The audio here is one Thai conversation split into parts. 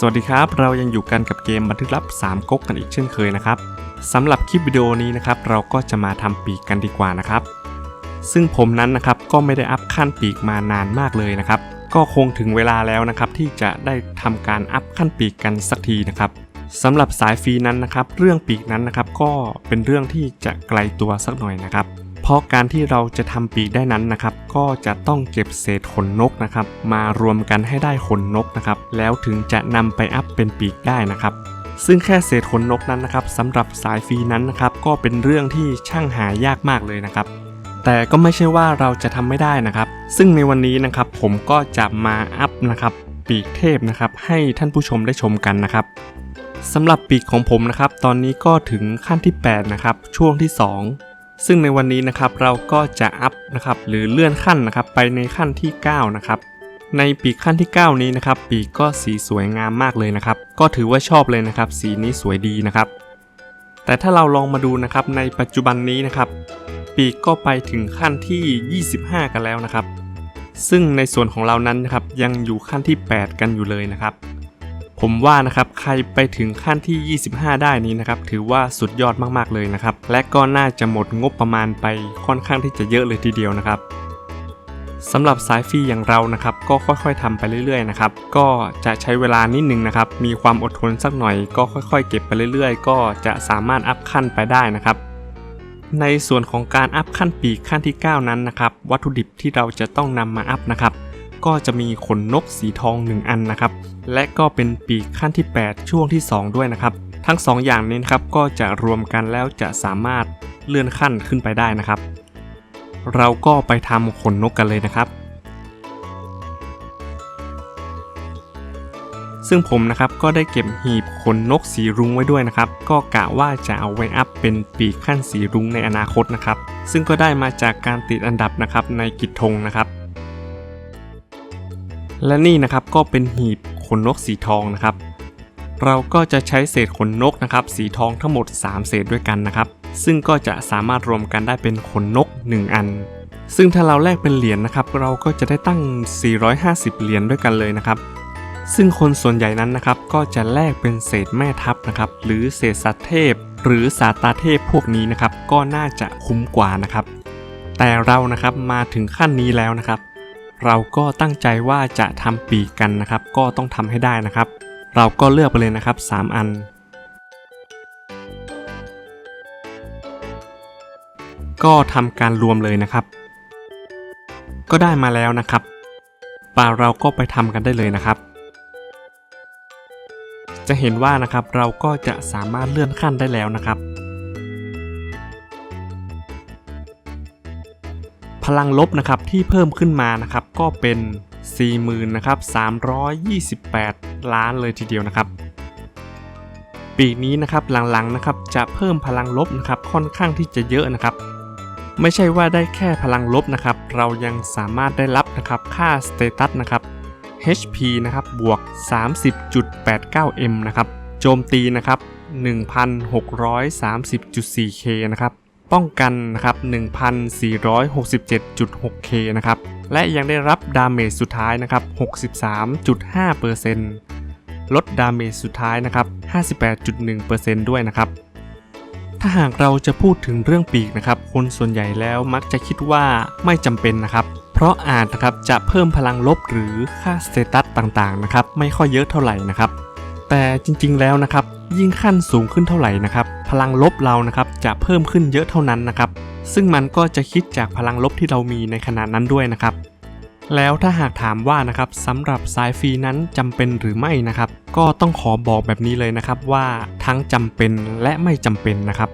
สวัสดีครับ เรายังอยู่กันกับเกมบันทึกลับ 3ก๊กกันอีกเช่นเคยนะครับสำหรับคลิปวิดีโอนี้นะครับเราก็จะมาทำปีกกันดีกว่านะครับ ซึ่งผมนั้นนะครับก็ไม่ได้อัพขั้นปีกมานานมากเลยนะครับ ก็คงถึงเวลาแล้วนะครับที่จะได้ทำการอัพขั้นปีกกันสักทีนะครับสำหรับสายฟรีนั้นนะครับ เรื่องปีกนั้นนะครับก็เป็นเรื่องที่จะไกลตัวสักหน่อยนะครับ เพราะการที่เราจะทำปีกได้นั้นนะครับ ก็จะต้องเก็บเศษขนนกนะครับ มารวมกันให้ได้ขนนกนะครับ แล้วถึงจะนำไปอัพเป็นปีกได้นะครับซึ่งแค่เศษขนนกนั้นนะครับสำหรับสายฟรีนั้นนะครับก็เป็นเรื่องที่ช่างหายากมากเลยนะครับ แต่ก็ไม่ใช่ว่าเราจะทำไม่ได้นะครับ ซึ่งในวันนี้นะครับผมก็จะมาอัพนะครับปีกเทพนะครับให้ท่านผู้ชมได้ชมกันนะครับสำหรับปีกของผมนะครับ ตอนนี้ก็ถึงขั้นที่ 8 นะครับ ช่วงที่ 2 ซึ่งในวันนี้นะครับเราก็จะอัพนะครับหรือเลื่อนขั้นนะครับไปในขั้นที่ 9 นะครับ ในปีกขั้นที่ 9 นี้นะครับ ปีกก็สีสวยงามมากเลยนะครับ ก็ถือว่าชอบเลยนะครับ สีนี้สวยดีนะครับ แต่ถ้าเราลองมาดูนะครับในปัจจุบันนี้นะครับ ปีกก็ไปถึงขั้นที่ 25 กันแล้วนะครับ ซึ่งในส่วนของเรานั้นนะครับยังอยู่ขั้นที่ 8 กันอยู่เลยนะครับ ผมว่านะครับใครไปถึงขั้นที่ 25 ได้นี้นะครับถือว่าสุดยอดมากๆเลยนะครับ และก็น่าจะหมดงบประมาณไปค่อนข้างที่จะเยอะเลยทีเดียวนะครับสำหรับสายฟรีอย่างเรานะครับ ก็ค่อยๆทำไปเรื่อยๆนะครับ ก็จะใช้เวลานิดนึงนะครับ มีความอดทนสักหน่อย ก็ค่อยๆ เก็บไปเรื่อยๆ ก็จะสามารถอัพขั้นไปได้นะครับ ในส่วนของการอัพขั้นปีกขั้นที่ 9 นั้นนะครับ วัตถุดิบที่เราจะต้องนำมาอัพนะครับ ก็จะมีขนนกสีทอง 1 อันนะครับ และก็เป็นปีกขั้นที่ 8 ช่วงที่ 2 ด้วยนะครับ ทั้ง 2 อย่างนี้นครับก็จะรวมกันแล้วจะสามารถเลื่อนขั้นขึ้นไปได้นะครับ เราก็ไปทำขนนกกันเลยนะครับ ซึ่งผมนะครับก็ได้เก็บหีบขนนกสีรุ้งไว้ด้วยนะครับ ก็กะว่าจะเอาไว้อัพเป็นปีกขั้นสีรุ้งในอนาคตนะครับ ซึ่งก็ได้มาจากการติดอันดับนะครับในกิจทงนะครับ และนี่นะครับก็เป็นหีบขนนกสีทองนะครับ เราก็จะใช้เศษขนนกนะครับ สีทองทั้งหมด 3 เศษด้วยกันนะครับ ซึ่งก็จะสามารถรวมกันได้เป็นขนนก 1 อัน ซึ่งถ้าเราแลกเป็นเหรียญนะครับ เราก็จะได้ตั้ง 450 เหรียญด้วยกันเลยนะครับ ซึ่งคนส่วนใหญ่นั้นนะครับ ก็จะแลกเป็นเศษแม่ทัพนะครับ หรือเศษสัตว์เทพ หรือสาตาเทพพวกนี้นะครับ ก็น่าจะคุ้มกว่านะครับ แต่เรานะครับมาถึงขั้นนี้แล้วนะครับ เราก็ตั้งใจว่าจะทำปีกกันนะครับ ก็ต้องทำให้ได้นะครับ เราก็เลือกไปเลยนะครับ 3 อัน ก็ทำการรวมเลยนะครับ ก็ได้มาแล้วนะครับป่าเราก็ไปทำกันได้เลยนะครับ จะเห็นว่านะครับเราก็จะสามารถเลื่อนขั้นได้แล้วนะครับ พลังลบนะครับที่เพิ่มขึ้นมานะครับก็เป็น 40,000นะครับ328 ล้านเลยทีเดียวนะครับ ปีนี้นะครับหลังๆนะครับจะเพิ่มพลังลบนะครับค่อนข้างที่จะเยอะนะครับ ไม่ใช่ว่าได้แค่พลังลบนะครับเรายังสามารถได้รับนะครับค่าสเตตัสนะครับ HP นะครับบวก 30.89M นะครับโจมตีนะครับ 1,630.4K นะครับ ป้องกันนะครับ 1,467.6K นะครับ และยังได้รับดาเมจสุดท้ายนะครับ 63.5%ลดดาเมจสุดท้ายนะครับ 58.1%ด้วยนะครับ ถ้าหากเราจะพูดถึงเรื่องปีกนะครับ คนส่วนใหญ่แล้วมักจะคิดว่าไม่จำเป็นนะครับ เพราะอาจนะครับจะเพิ่มพลังลบหรือค่าสเตตัสต่างๆนะครับ ไม่ค่อยเยอะเท่าไหร่นะครับ แต่จริงๆแล้วนะครับ ยิ่งขั้นสูงขึ้นเท่าไหร่นะครับ พลังลบเรานะครับจะเพิ่มขึ้นเยอะเท่านั้นนะครับ ซึ่งมันก็จะคิดจากพลังลบที่เรามีในขณะนั้นด้วยนะครับ แล้วถ้าหากถามว่านะครับสำหรับสายฟรีนั้นจำเป็นหรือไม่นะครับ ก็ต้องขอบอกแบบนี้เลยนะครับว่าทั้งจำเป็นและไม่จำเป็นนะครับ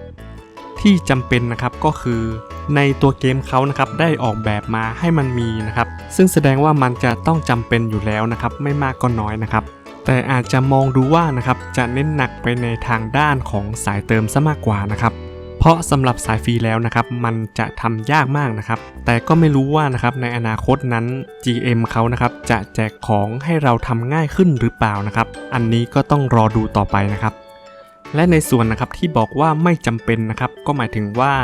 ที่จำเป็นนะครับก็คือในตัวเกมเขานะครับได้ออกแบบมาให้มันมีนะครับ ซึ่งแสดงว่ามันจะต้องจำเป็นอยู่แล้วนะครับ ไม่มากก็น้อยนะครับ แต่อาจจะมองดูว่านะครับจะเน้นหนักไปในทางด้านของสายเติมซะมากกว่านะครับเพราะสำหรับสายฟรีแล้วนะครับมันจะทำยากมากนะครับ แต่ก็ไม่รู้ว่านะครับในอนาคตนั้น GM เขานะครับจะแจกของให้เราทำง่ายขึ้นหรือเปล่านะครับ อันนี้ก็ต้องรอดูต่อไปนะครับ และในส่วนนะครับที่บอกว่าไม่จำเป็นนะครับ ก็หมายถึงว่า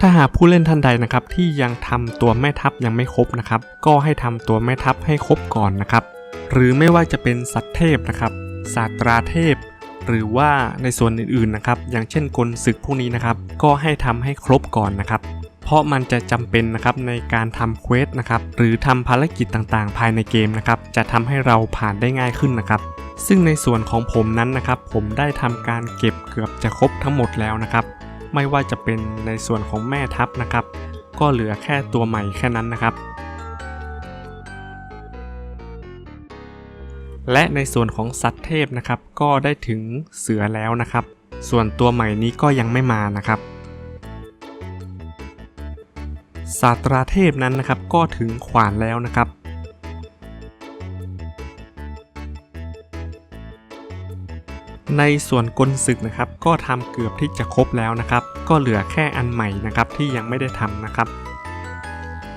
ถ้าหากผู้เล่นท่านใดนะครับที่ยังทำตัวแม่ทัพยังไม่ครบนะครับ ก็ให้ทำตัวแม่ทัพให้ครบก่อนนะครับ หรือไม่ว่าจะเป็นสัตว์เทพนะครับศาสตราเทพ หรือว่าในส่วนอื่นๆนะครับ อย่างเช่นกลศึกพวกนี้นะครับ ก็ให้ทำให้ครบก่อนนะครับ เพราะมันจะจำเป็นนะครับในการทำเควสนะครับ หรือทำภารกิจต่างๆ ภายในเกมนะครับ จะทำให้เราผ่านได้ง่ายขึ้นนะครับ ซึ่งในส่วนของผมนั้นนะครับ ผมได้ทำการเก็บเกือบจะครบทั้งหมดแล้วนะครับ ไม่ว่าจะเป็นในส่วนของแม่ทัพนะครับ ก็เหลือแค่ตัวใหม่แค่นั้นนะครับ และในส่วนของสัตว์เทพนะครับ ก็ได้ถึงเสือแล้วนะครับ ส่วนตัวใหม่นี้ก็ยังไม่มานะครับศาสตราเทพนั้นนะครับก็ถึงขวานแล้วนะครับ ในส่วนกลศึกนะครับ ก็ทำเกือบที่จะครบแล้วนะครับ ก็เหลือแค่อันใหม่นะครับที่ยังไม่ได้ทำนะครับ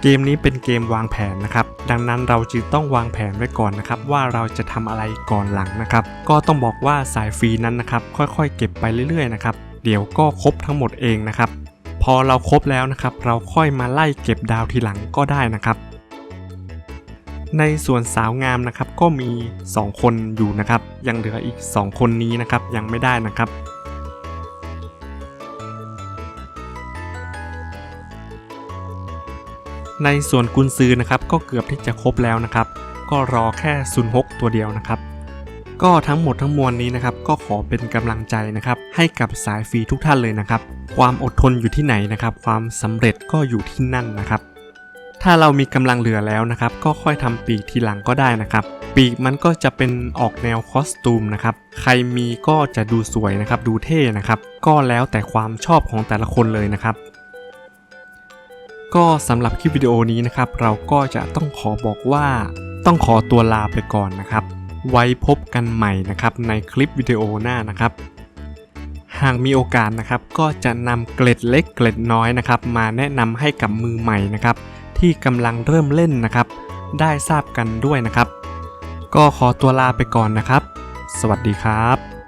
เกมนี้เป็นเกมวางแผนนะครับ ดังนั้นเราจึงต้องวางแผนไว้ก่อนนะครับ ว่าเราจะทำอะไรก่อนหลังนะครับ ก็ต้องบอกว่าสายฟรีนั้นนะครับ ค่อยๆ เก็บไปเรื่อยๆนะครับ เดี๋ยวก็ครบทั้งหมดเองนะครับ พอเราครบแล้วนะครับ เราค่อยมาไล่เก็บดาวทีหลังก็ได้นะครับ ในส่วนสาวงามนะครับก็มี 2 คนอยู่นะครับ ยังเหลืออีก 2 คนนี้นะครับยังไม่ได้นะครับ ในส่วนกุนซือนะครับก็เกือบที่จะครบแล้วนะครับ ก็รอแค่ซุนฮกตัวเดียวนะครับ ก็ทั้งหมดทั้งมวลนี้นะครับ ก็ขอเป็นกำลังใจนะครับ ให้กับสายฟรีทุกท่านเลยนะครับ ความอดทนอยู่ที่ไหนนะครับ ความสำเร็จก็อยู่ที่นั่นนะครับ ถ้าเรามีกำลังเหลือแล้วนะครับ ก็ค่อยทำปีกทีหลังก็ได้นะครับ ปีกมันก็จะเป็นออกแนวคอสตูมนะครับ ใครมีก็จะดูสวยนะครับ ดูเท่นะครับ ก็แล้วแต่ความชอบของแต่ละคนเลยนะครับ ก็สำหรับคลิปวิดีโอนี้นะครับ เราก็จะต้องขอบอกว่าต้องขอตัวลาไปก่อนนะครับ ไว้พบกันใหม่นะครับในคลิปวิดีโอหน้านะครับ หากมีโอกาสนะครับ ก็จะนำเกล็ดเล็กเกล็ดน้อยนะครับ มาแนะนำให้กับมือใหม่นะครับ ที่กำลังเริ่มเล่นนะครับ ได้ทราบกันด้วยนะครับ ก็ขอตัวลาไปก่อนนะครับ สวัสดีครับ